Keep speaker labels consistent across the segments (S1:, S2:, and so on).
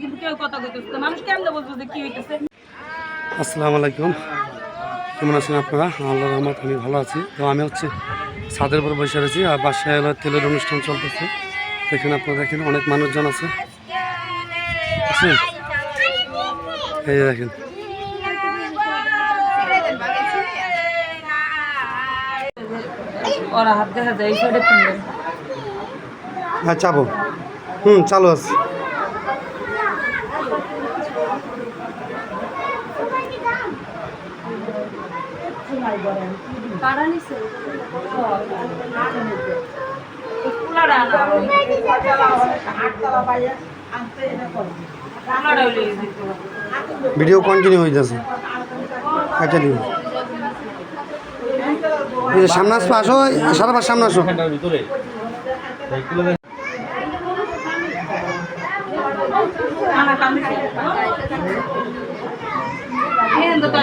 S1: কিন্তু কেউ কথা কইতেছে মানুষ কেমনে বলতো যে কি হইতেছে?
S2: আসসালামু আলাইকুম। কেমন আছেন আপনারা? আল্লাহ রহমত আমি ভালো আছি। তো আমি হচ্ছে ছাদের উপর বসে রয়েছি আর বাসায় তেলের অনুষ্ঠান চলতেছে। এখানে আপনারা দেখেন অনেক মানুষজন আছে? এই দেখেন।
S1: ওরা হাত দেখা যায় এই সাইডে
S2: হ্যাঁ চাবো। হুম চালু আছে।
S1: কুলাড়া
S2: ভিডিও কন্টিনিউ হয়ে যাচ্ছে আচ্ছা দিন এই যে সামনে আসব আসো সারা বার সামনে আসো।
S1: আমার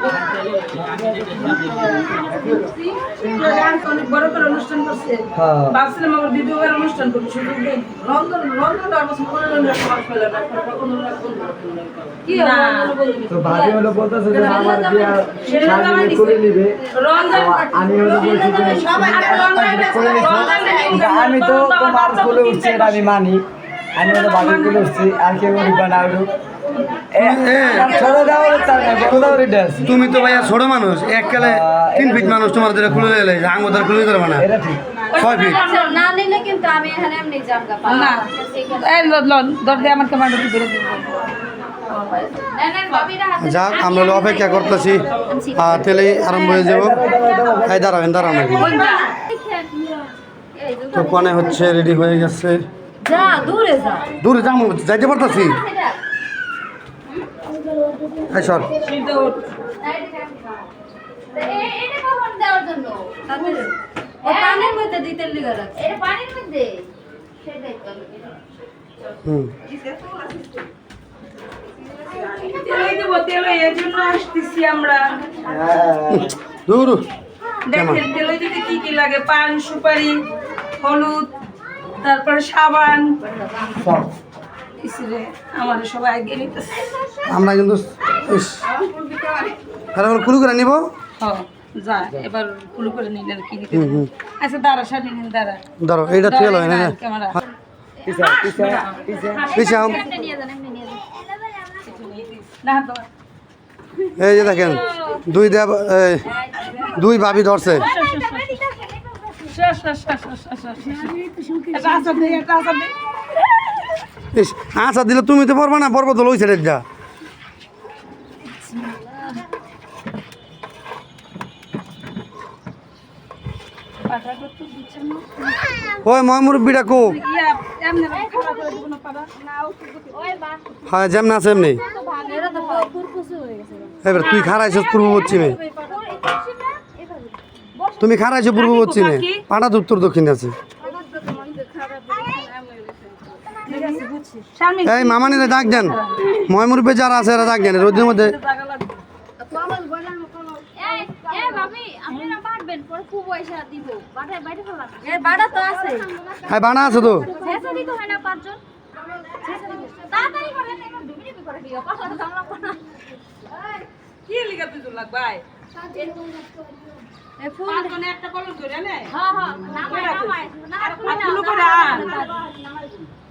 S1: নিয়ে আমি অনেক বড় করে অনুষ্ঠান করছে। ভাবছিলাম আমার দ্বিতীয়বার অনুষ্ঠান করছি শুধু রন্ধন রন্ধনটা আমার হলো না সমাজ পেল না কি
S3: তো আমি তোমার উঠছি আমি মানি। আমি কোলে উঠছি আর কেউ না ড্যান্স
S2: তুমি তো ভাইয়া ছোট মানুষ এককালে তিন ফিট মানুষ তোমার ধরে খুলে দিলে আঙুল ধরে খুলে দেবে না। ছয় ফিট।
S4: না নিলে কিন্তু আমি এখানে এমনি জামগা
S1: না। এই লন দরজা আমার ক্যামেরাটা একটু বেরো দিবো।
S2: যাক আমরা অপেক্ষা করতেছি। আর তেলে আরম্ভ হয়ে যাব। এই দাঁড়াবেন দাঁড়ান নাকি? তো কনে হচ্ছে রেডি হয়ে গেছে।
S4: দূরে যা।
S2: দূরে যাব যাইতে পারতাছি। এই সর।
S1: সিদ্ধ
S4: এটা কখন দেওয়ার জন্য? ও পানির মধ্যে দিতে লিগা রাখছে এটা পানির মধ্যে? সেটাই তো।
S2: হুম।
S1: দেবো তেলই এর জন্য আসতেছি আমরা।
S2: দূর।
S1: দেখেন তেলই দিতে কি কি লাগে? পান সুপারি হলুদ তারপরে সাবান। আমার সবাই আগে নিতেছে।
S2: আমরা কিন্তু তারপর কুলু করে নিব?
S1: যা এবার কুলু করে নিলেন কি নিতে আচ্ছা দাঁড়া সামনে নিন দাঁড়া।
S2: ধরো এইটা তেল হয় না
S1: ক্যামেরা।
S3: পিছে পিছে পিছে।
S2: পিছে আম।
S4: নিয়ে যান এমনি নিয়ে যান।
S1: না তো।
S2: এই যে দেখেন দুই দেব দুই ভাবি ধরছে। এই
S4: ফুল
S1: মানে একটা কলম ধরে নে
S4: হ্যাঁ হ্যাঁ নামাই নামাই না
S1: আর ফুলো করে আন
S2: হ্যাঁ নামানোর সময় লেও মানে পাঁচজন লোকেরও বাবা আছে। না এই জায়গায় এ ধরো বিথে ধরো লগে ধরো ধরে দিয়ে দেবো। হ্যাঁ ধরো এক হাতে ধরে হ্যাঁ
S4: না না না না।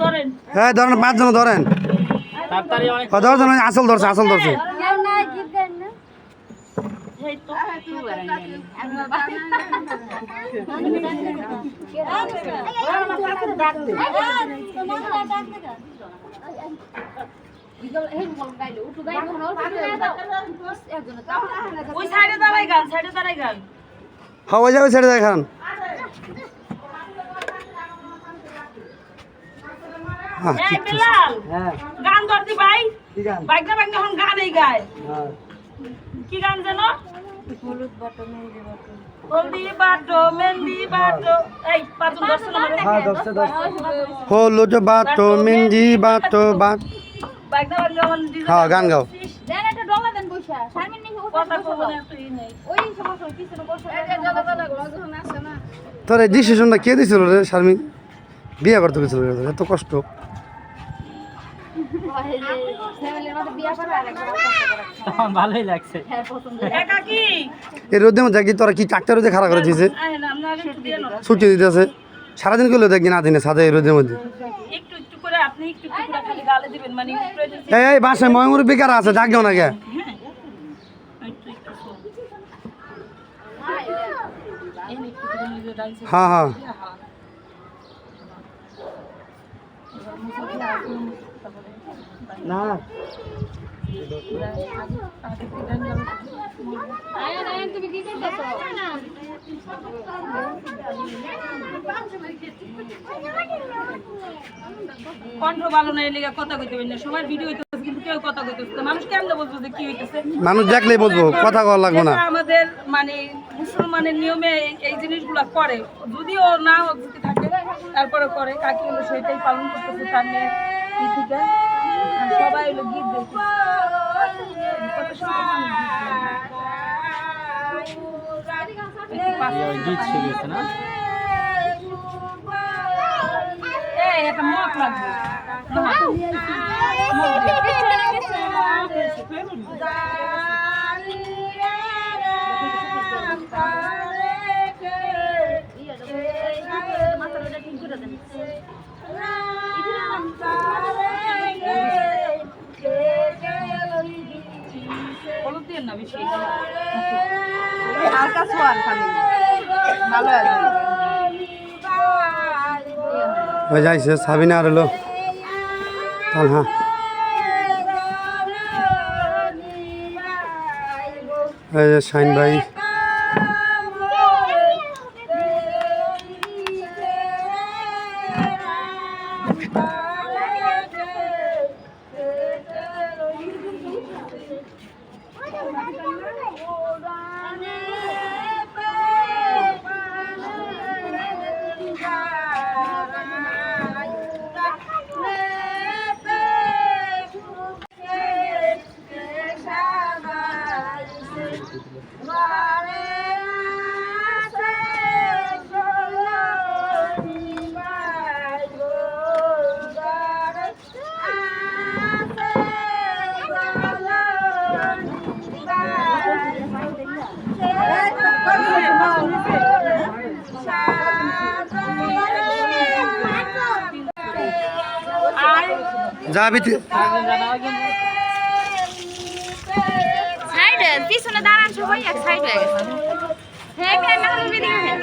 S1: ধরেন।
S2: হ্যাঁ ধরেন পাঁচজন ধরেন ধরছেন আসল ধরছে আসল ধরছে
S1: ওই সাইডে দাঁড়াই গান সাইডে দাঁড়াই গান।
S2: হ্যাঁ যাবে হ্যাঁ।
S1: এই বেলাল
S3: হ্যাঁ।
S1: গান ধরতি ভাই? এখন গায়।
S3: হ্যাঁ।
S1: কি গান যেন? হলদি বাটো মেহেন্দি বাটো। এই
S3: দশটা দশটা
S2: হলুদ হ্যাঁ
S4: একটা ডলা দেন বইসা শারমিন গান গাও।
S2: তোর এই ডিসিশনটা কে দিছিল রে শারমিন? বিয়ে করতে গেছিল এত কষ্ট।
S4: হ্যাঁ পছন্দ
S1: একা কি
S2: এই রোদে কি তোরা কি ট্রাক্টার রোদে খাড়া করে দিয়েছে। ছুটি দিতেছে সারাদিন করলে দেখি না দিনে সাদা এই রোদের মধ্যে।
S1: আপনি একটু খালি গালে দিবেন মানে
S2: এই এই বাসে ময়ূর বিকার আছে ডাকও না কে
S1: একটু একটু শোন। এই নে, একটু করে নিজে ডান্স
S2: হ্যাঁ হ্যাঁ
S3: না
S4: তুমি কি করতেছো
S1: কণ্ঠ ভালো এলিগা কথা কইতে পারি না। সবাই ভিডিও হইতেছে কিন্তু কেউ কথা কইতেছে মানুষ কেমনে বলব যে কি হইতেছে?
S2: মানুষ দেখলেই বলব কথা কওয়া লাগবে না।
S1: আমাদের মানে মুসলমানের নিয়মে এই- জিনিসগুলো করে যদিও না থাকে তারপরে করে কাকি হলো সেটাই পালন করতেছে তার আর সবাই হলো গীত দেখে। কত সুন্দর মানুষ। গীত একটা মগ লাগবে। মগ
S5: সোয়ান খালি ভালো আছে
S2: ওই যাইছে সাবিনা আর হলো। হ্যাঁ এই যে শাইন ভাই। যাবি
S4: সাইড পিছনে দাঁড়ান সবাই এক সাইড হয়ে গেছে হ্যাঁ ক্যামেরা মুভি দিকে